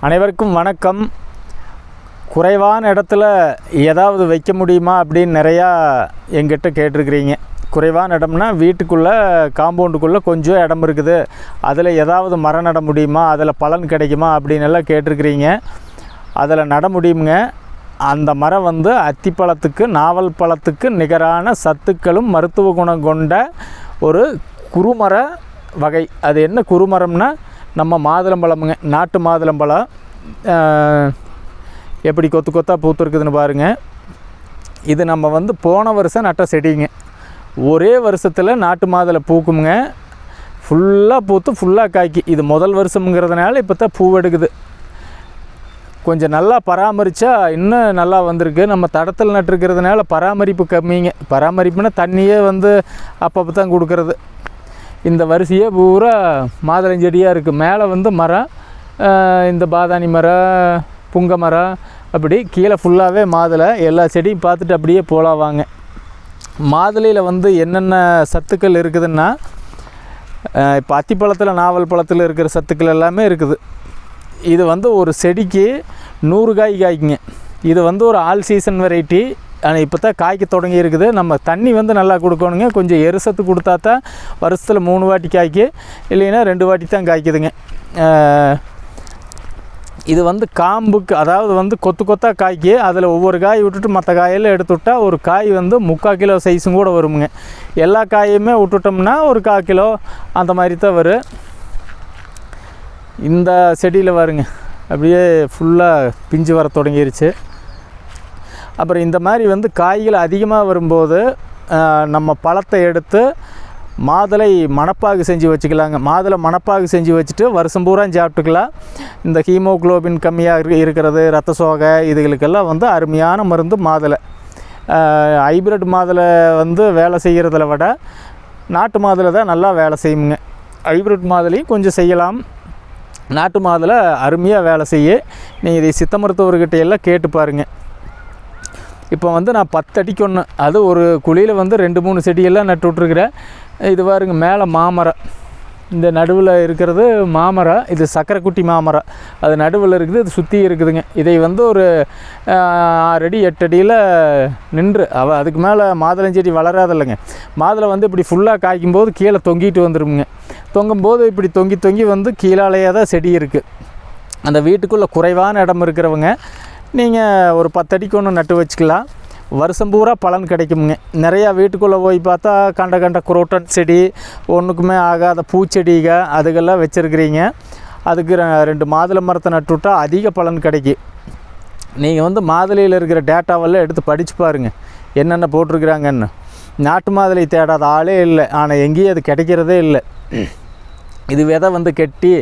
அனைவருக்கும் வணக்கம். குறைவான இடத்துல ஏதாவது வைக்க முடியுமா அப்படின்னு நிறையா எங்கிட்ட கேட்டிருக்கிறீங்க. குறைவான இடம்னா வீட்டுக்குள்ளே காம்பவுண்டுக்குள்ளே கொஞ்சம் இடம் இருக்குது. அதில் ஏதாவது மரம் நட முடியுமா? அதில் பலன் கிடைக்குமா? அப்படின்னு எல்லாம் கேட்டிருக்கிறீங்க. அதில் நட முடியுங்க அந்த மரம் வந்து அத்திப்பழத்துக்கு நாவல் பழத்துக்கு நிகரான சத்துக்களும் மருத்துவ குணம் கொண்ட ஒரு குறுமர வகை. அது என்ன குறுமரம்னா நம்ம மாதுளம்பழமுங்க நாட்டு மாதுளம்பழம் எப்படி கொத்து கொத்தாக பூத்துருக்குதுன்னு பாருங்கள் இது நம்ம வந்து போன வருஷம் நட்ட செடிங்க. ஒரே வருஷத்தில் நாட்டு மாதுளை பூக்குமுங்க ஃபுல்லாக பூத்து ஃபுல்லாக காய்க்கு. இது முதல் வருஷம்ங்கிறதுனால இப்போ தான் பூ எடுக்குது. கொஞ்சம் நல்லா பராமரித்தா இன்னும் நல்லா வந்திருக்கு. நம்ம தடத்தில் நட்டுருக்கிறதுனால பராமரிப்பு கம்மிங்க. பராமரிப்புனா தண்ணியே வந்து அப்பப்போ தான் கொடுக்குறது. இந்த வரிசையே பூரா மாதுளஞ்செடியாக இருக்குது மேலே வந்து மரம் இந்த பாதாணி மரம் புங்க மரம் அப்படி கீழே ஃபுல்லாகவே மாதுளை. எல்லா செடியும் பார்த்துட்டு அப்படியே போலாம் வாங்க. மாதுளையில் வந்து என்னென்ன சத்துக்கள் இருக்குதுன்னா இப்போ அத்திப்பழத்தில் நாவல் பழத்தில் இருக்கிற சத்துக்கள் எல்லாமே இருக்குது. இது வந்து ஒரு செடிக்கு நூறு காய் காய்க்குங்க. இது வந்து ஒரு ஆல் சீசன் வெரைட்டி ஆனால் இப்போ தான் காய்க்க தொடங்கி இருக்குது. நம்ம தண்ணி வந்து நல்லா கொடுக்கணுங்க. கொஞ்சம் எரிசத்து கொடுத்தா தான் வருஷத்தில் மூணு வாட்டி காய்க்கு. இல்லைன்னா ரெண்டு வாட்டி தான் காய்க்குதுங்க. இது வந்து காம்புக்கு அதாவது வந்து கொத்து கொத்தாக காய்க்கு. அதில் ஒவ்வொரு காய் விட்டுட்டு மற்ற காயெல்லாம் எடுத்து விட்டா ஒரு காய் வந்து முக்கால் கிலோ சைஸும் கூட வருமுங்க. எல்லா காயுமே விட்டுட்டோம்னா ஒரு கால் கிலோ அந்த மாதிரி தான் வரும். இந்த செடியில் வருங்க அப்படியே ஃபுல்லாக பிஞ்சு வர தொடங்கிருச்சு. அப்புறம் இந்த மாதிரி வந்து காய்கள் அதிகமாக வரும்போது நம்ம பழத்தை எடுத்து மாதுளை மணப்பாகு செஞ்சு வச்சுக்கலாங்க. மாதுளை மணப்பாகு செஞ்சு வச்சுட்டு வருஷம் பூரா சாப்பிட்டுக்கலாம். இந்த ஹீமோகுளோபின் கம்மியாக இருக்கிறது ரத்த சோகை இதுகளுக்கெல்லாம் வந்து அருமையான மருந்து மாதுளை. ஹைப்ரிட் மாதுளை வந்து வேலை செய்கிறத விட நாட்டு மாதுளை தான் நல்லா வேலை செய்யுங்க. ஹைப்ரிட் மாதுளையும் கொஞ்சம் செய்யலாம். நாட்டு மாதுளை அருமையாக வேலை செய்ய நீங்கள் இதை சித்த மருத்துவர்கிட்ட எல்லாம் கேட்டு பாருங்கள் இப்போ வந்து நான் பத்து அடிக்கு ஒன்று அது ஒரு குழியில் வந்து ரெண்டு மூணு செடியெல்லாம் நட்டு விட்ருக்குறேன் இது பாருங்க மேலே மாமரம் இந்த நடுவில் இருக்கிறது மாமரம் இது சக்கரைக்குட்டி மாமரம் அது நடுவில் இருக்குது இது சுற்றி இருக்குதுங்க. இதை வந்து ஒரு ஆறு அடி எட்டு அடியில் நின்று அவ அதுக்கு மேலே மாதுளஞ்செடி வளராதில்லைங்க. மாதுளை வந்து இப்படி ஃபுல்லாக காய்க்கும்போது கீழே தொங்கிட்டு வந்துருமுங்க. தொங்கும்போது இப்படி தொங்கி தொங்கி வந்து கீழாலேயே தான் செடி இருக்குது அந்த வீட்டுக்குள்ளே குறைவான இடம் இருக்கிறவங்க நீங்கள் ஒரு பத்தடிக்கு ஒன்று நட்டு வச்சுக்கலாம். வருஷம் பூரா பலன் கிடைக்குமுங்க. நிறையா வீட்டுக்குள்ளே போய் பார்த்தா கண்ட கண்ட குரோட்டன் செடி ஒன்றுக்குமே ஆகாத பூச்செடிக அதுக்கெல்லாம் வச்சுருக்கிறீங்க. அதுக்கு ரெண்டு மாதுளை மரத்தை நட்டு விட்டா அதிக பலன் கிடைக்கும் நீங்கள் வந்து மாதுளையில் இருக்கிற டேட்டாவெல்லாம் எடுத்து படித்து பாருங்கள் என்னென்ன போட்டிருக்கிறாங்கன்னு. நாட்டு மாதுளை தேடாத ஆளே இல்லை. ஆனால் எங்கேயும் அது கிடைக்கிறதே இல்லை. இது விதை வந்து கெட்டி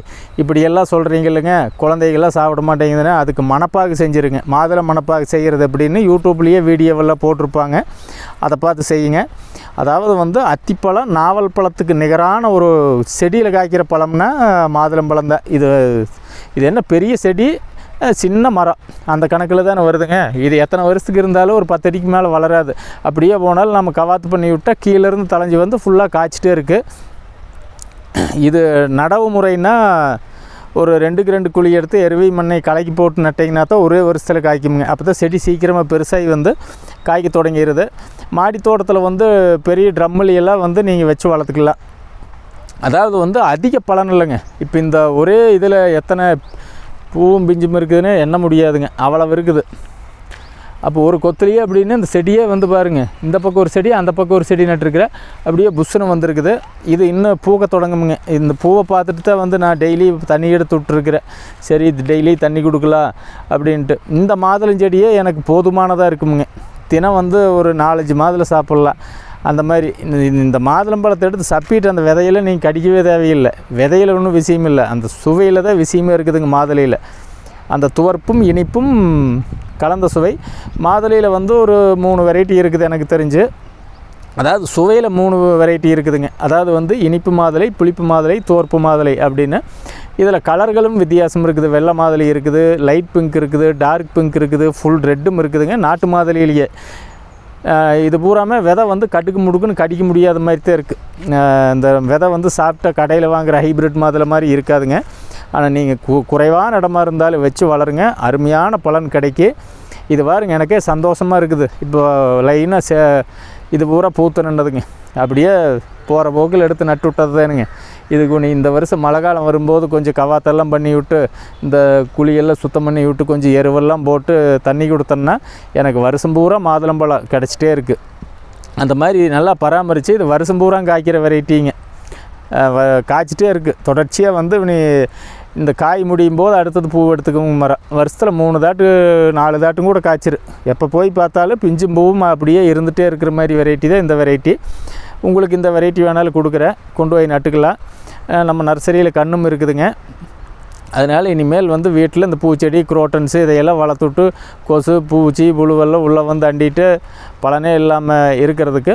இப்படியெல்லாம் சொல்கிறீங்க இல்லைங்க குழந்தைகள்லாம் சாப்பிட மாட்டேங்குதுன்னா அதுக்கு மணப்பாகு செஞ்சுருங்க. மாதுளை மணப்பாகு செய்கிறது அப்படின்னு யூடியூப்லேயே வீடியோவெல்லாம் போட்டிருப்பாங்க. அதை பார்த்து செய்யுங்க. அதாவது வந்து அத்திப்பழம் நாவல் பழத்துக்கு நிகரான ஒரு செடியில் காய்க்கிற பழம்னா மாதுளம்பழம் தான். இது இது என்ன பெரிய செடி? சின்ன மரம். அந்த கணக்கில் தானே வருதுங்க. இது எத்தனை வருஷத்துக்கு இருந்தாலும் ஒரு பத்தடிக்கு மேலே வளராது. அப்படியே போனாலும் நம்ம கவாத்து பண்ணி விட்டால் கீழேருந்து தலைஞ்சி வந்து ஃபுல்லாக காய்ச்சிட்டே இருக்குது இது நடவு முறைன்னா ஒரு ரெண்டுக்கு ரெண்டு குழி எடுத்து எருவி மண்ணை கலக்கி போட்டு நட்டிங்கன்னா தான் ஒரே வருஷத்தில் காய்க்குமுங்க. அப்போ தான் செடி சீக்கிரமாக பெருசாகி வந்து காய்க்க தொடங்கிடுது மாடி தோட்டத்தில் வந்து பெரிய ட்ரம்மில் எல்லாம் வந்து நீங்கள் வச்சு வளர்த்துக்கலாம். அதாவது வந்து அதிக பலன் இல்லைங்க. இப்போ இந்த ஒரே இதில் எத்தனை பூவும் பிஞ்சும் இருக்குதுன்னு எண்ண முடியாதுங்க. அவ்வளவு இருக்குது. அப்போ ஒரு கொத்துலேயே அப்படின்னு இந்த செடியே வந்து பாருங்கள் இந்த பக்கம் ஒரு செடி அந்த பக்கம் ஒரு செடி நட்டுருக்குற. அப்படியே புஷ்ஷுன்னு வந்திருக்குது. இது இன்னும் பூக்க தொடங்குமுங்க. இந்த பூவை பார்த்துட்டு தான் வந்து நான் டெய்லி தண்ணி எடுத்து விட்ருக்குறேன் சரி இது டெய்லி தண்ணி கொடுக்கலாம் அப்படின்ட்டு. இந்த மாதுளம் செடியே எனக்கு போதுமானதாக இருக்குமுங்க. தினம் வந்து ஒரு நாலஞ்சு மாதுளை சாப்பிட்லாம். அந்த மாதிரி இந்த- இந்த மாதுளம்பழத்தை எடுத்து சப்பிட்டு அந்த விதையில நீங்கள் கடிக்கவே தேவையில்லை. விதையில ஒன்றும் விஷயம் இல்லை அந்த சுவையில் தான் விஷயமே இருக்குதுங்க மாதுளையில். அந்த துவர்ப்பும் இனிப்பும் கலந்த சுவை. மாதுளையில் வந்து ஒரு மூணு வெரைட்டி இருக்குது எனக்கு தெரிஞ்சு. அதாவது சுவையில் மூணு வெரைட்டி இருக்குதுங்க. அதாவது வந்து இனிப்பு மாதுளை புளிப்பு மாதுளை தோற்பு மாதுளை அப்படின்னு. இதில் கலர்களும் வித்தியாசம் இருக்குது. வெள்ளை மாதுளை இருக்குது லைட் பிங்க் இருக்குது டார்க் பிங்க் இருக்குது ஃபுல் ரெட்டும் இருக்குதுங்க. நாட்டு மாதுளையிலேயே. இது பூராமே விதை வந்து கட்டுக்கு முடுக்குன்னு கடிக்க முடியாத மாதிரி தான் இருக்குது இந்த விதை வந்து சாப்பிட்ட கடையில் வாங்குகிற ஹைப்ரிட் மாதுளை மாதிரி இருக்காதுங்க. ஆனால் நீங்கள் கு குறைவான இடமா இருந்தாலும் வச்சு வளருங்க. அருமையான பலன் கிடைக்கி. இது பாருங்க எனக்கே சந்தோஷமாக இருக்குது. இப்போ லைனாக சே இது பூரா பூத்து நின்றதுங்க. அப்படியே போகிற போக்கில் எடுத்து நட்டு விட்டது தானுங்க இதுக்கு நீ இந்த வருஷம் மழை காலம் வரும்போது கொஞ்சம் கவாத்தெல்லாம் பண்ணி விட்டு இந்த குழியெல்லாம் சுத்தம் பண்ணி விட்டு கொஞ்சம் எருவெல்லாம் போட்டு தண்ணி கொடுத்தோன்னா எனக்கு வருஷம் பூரா மாதுளம்பழம் கிடச்சிட்டே இருக்குது அந்த மாதிரி நல்லா பராமரித்து இது வருஷம் பூரா காய்க்கிற வெரைட்டிங்க காய்ச்சிட்டே இருக்குது தொடர்ச்சியாக வந்து நீ இந்த காய் முடியும் போது அடுத்தது பூ எடுத்துக்கவும் மரம் வருஷத்தில் மூணு தாட்டு நாலு தாட்டும் கூட காய்ச்சிரு எப்போ போய் பார்த்தாலும் பிஞ்சும் பூவும் அப்படியே இருந்துகிட்டே இருக்கிற மாதிரி வெரைட்டி தான் இந்த வெரைட்டி உங்களுக்கு இந்த வெரைட்டி வேணாலும் கொடுக்குறேன். கொண்டு போய் நட்டுக்கலாம். நம்ம நர்சரியில் கண்ணும் இருக்குதுங்க. அதனால் இனிமேல் வந்து வீட்டில் இந்த பூச்செடி குரோட்டன்ஸு இதையெல்லாம் வளர்த்துட்டு கொசு பூச்சி புழுவெல்லாம் உள்ளே வந்து அண்டிட்டு பலனே இல்லாமல் இருக்கிறதுக்கு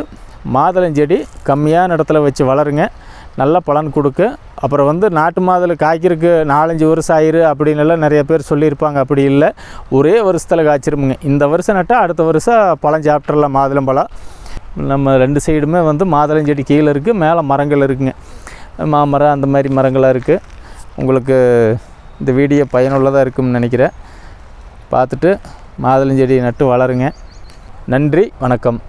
மாதுளஞ்செடி கம்மியான இடத்துல வச்சு வளருங்க. நல்ல பலன் கொடுக்கு. அப்புறம் வந்து நாட்டு மாதுளை காய்க்கிறதுக்கு நாலஞ்சு வருஷம் ஆயிரு அப்படின்னு எல்லாம் நிறைய பேர் சொல்லியிருப்பாங்க. அப்படி இல்லை. ஒரே வருஷத்தில் காய்ச்சிருமுங்க. இந்த வருஷம் நட்டால் அடுத்த வருஷம் பழம் சாப்பிட்றலாம் மாதுளம்பழம் நம்ம ரெண்டு சைடுமே வந்து மாதுளஞ்செடி கீழே இருக்குது மேலே மரங்கள் இருக்குங்க. மாமரம் அந்த மாதிரி மரங்களாக இருக்குது உங்களுக்கு இந்த வீடியோ பயனுள்ளதாக இருக்கும்னு நினைக்கிறேன். பார்த்துட்டு மாதுளஞ்செடி நட்டு வளருங்க. நன்றி வணக்கம்.